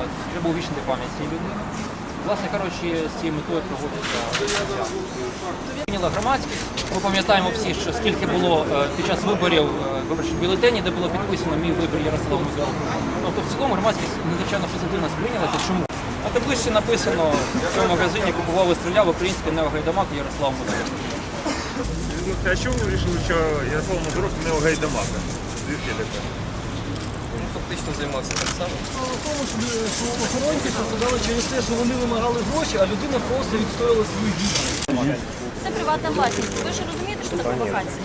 От. Треба увічнити пам'ять цієї людини. Власне кажучи, з цією метою проводиться. Прийняла громадськість. Ми пам'ятаємо всі, що скільки було е, під час виборів е, виборчих бюлетенів, де було підписано мій вибір Ярослав Музик. Тобто в цілому громадськість надзвичайно позитивно сприйнялася. Чому? На табличці написано в цьому магазині купував і стріляв український неогайдамак Ярослав Музик. А чому ви вирішили, що Ярослав Мазурок не Гайдамака? Звідки таке? Він фактично займався так само. Справа в тому, що е, що охоронці посадали через те, що вони вимагали гроші, а людина просто відстояла свою гідність. Це приватна власність. Ви ж розумієте, що це провокація?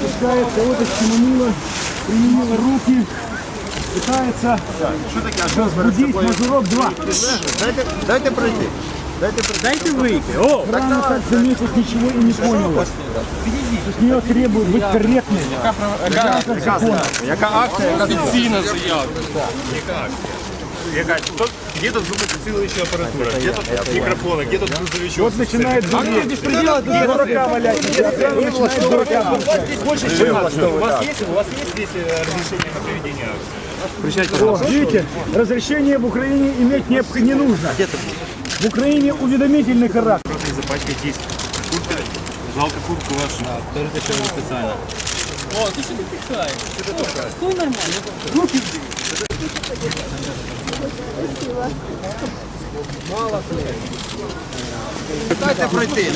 Пускается, удочки манила, применила руки, пытается разбудить Мазурок 2. Дайте, дайте пройти. Дайте пройти. Дайте выйти. О, Рано так заметить ничего и не поняла. С нее требует быть корректной. яка акція, яка Офіційна заява. якась. Тут где-то звукосилующая аппаратура, Где тут микрофоны, Где тут грузовичок. Вот начинает а где беспредел, где дурака валять. Где дурака Больше, чем у вас. есть, У вас есть здесь э, разрешение на проведение акции? Видите, разрешение в Украине иметь не нужно. В Украине уведомительный характер. Просто из-за пачки есть куртка. Жалко куртку вашу. Да, тоже зачем вы специально. О, ты что не пихаешь? Что нормально? Руки Дайте пройти.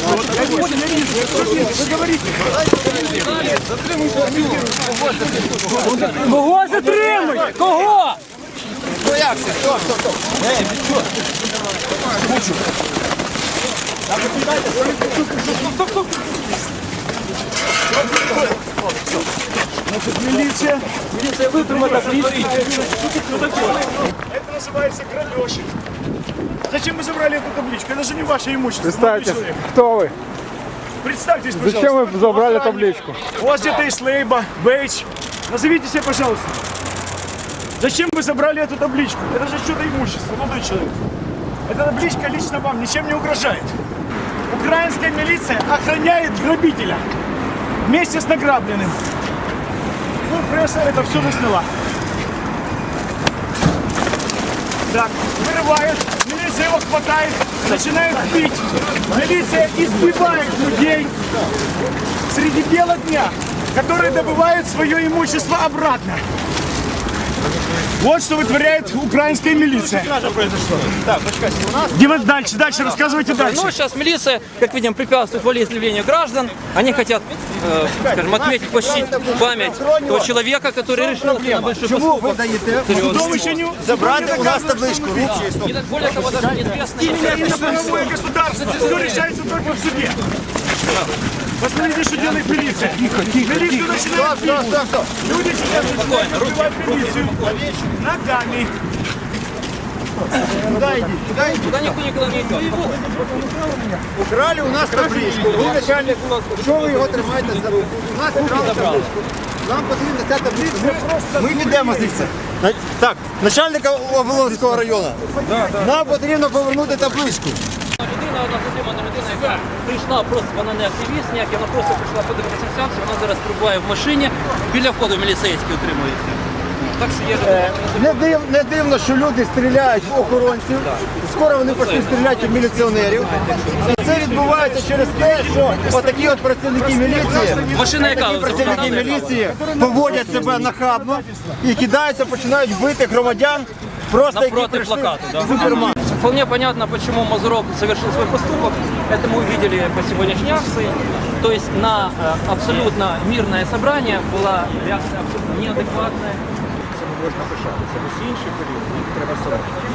Кого затримуй? Кого? Ну як це? Хто, хто, хто? Ей, ви що? Милиция. Міліція витримала табличку. Это называется грабеж. Зачем вы забрали эту табличку? Это же не ваше имущество. Представьте, Кто вы? Представьтесь, пожалуйста. Зачем вы забрали табличку? У вас где-то есть лейба, бейдж. Назовите себя, пожалуйста. Зачем вы забрали эту табличку? Это же что-то имущество, молодой человек. Эта табличка лично вам ничем не угрожает. Украинская милиция охраняет грабителя вместе с награбленным. Ну, пресса это все засняла. Так, вырывают, милиция его хватает, начинает бить. Милиция избивает людей среди бела дня, которые добывают свое имущество обратно. Вот что вытворяет украинская милиция. Где вы дальше, дальше, рассказывайте дальше. Ну, сейчас милиция, как видим, препятствует волеизъявлению граждан. Они хотят, э, скажем, отметить, почтить память того человека, который решил на большой Чому ви поступок. даєте Судом еще не... забрати у нас табличку? И так более того, даже неизвестно, Это правовое государство. Все решается только в суде. Посмотрите, что делает милиция. Тихо, тихо, Милицию начинают Стоп, стоп, стоп, стоп. Люди сейчас начинают разбивать милицию ногами. Куда йдіть? Куда йдіть? Туда никто никуда не идет. Украли у нас табличку. Ви начальник, що ви його тримаєте за руку? У нас украли табличку. Нам потрібна ця табличка. Ми підемо звідси. На- Так, начальника Оболонського району. Нам потрібно повернути табличку. Людина, одна затримана людина, яка прийшла просто, вона не активіст ніякий, вона просто прийшла подивитися сеансу, вона зараз перебуває в машині, біля входу міліцейський утримується. Так що є Не, див, не дивно, що люди стріляють в охоронців. Скоро вони почнуть стріляти в міліціонерів. І це відбувається через те, що отакі от працівники міліції, Машина яка? такі працівники міліції поводять себе нахабно і кидаються, починають бити громадян. Просто які прийшли плакату, да. в супермаркет. Вполне понятно, почему Мазуров совершил свой поступок. Это мы увидели по сегодняшней акции. То есть на э, абсолютно мирное собрание была реакция абсолютно неадекватная. Це не можна пишатися. Усі інші період їх треба соромити.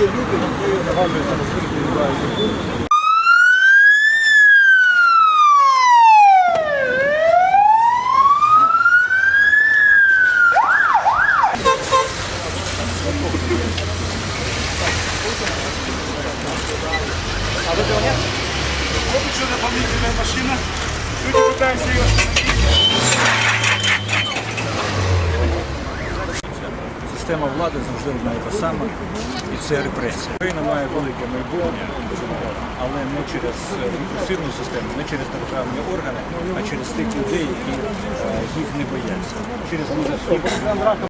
Є люди, які нагадуються на А выпила нет? Вот еще дополнительная машина. Люди пытаются ее Система влади завжди одна і та сама, і це репресія. Україна має велике майбутнє, але не через репресивну систему, не через державні органи, а через тих людей, які е, їх не бояться. Через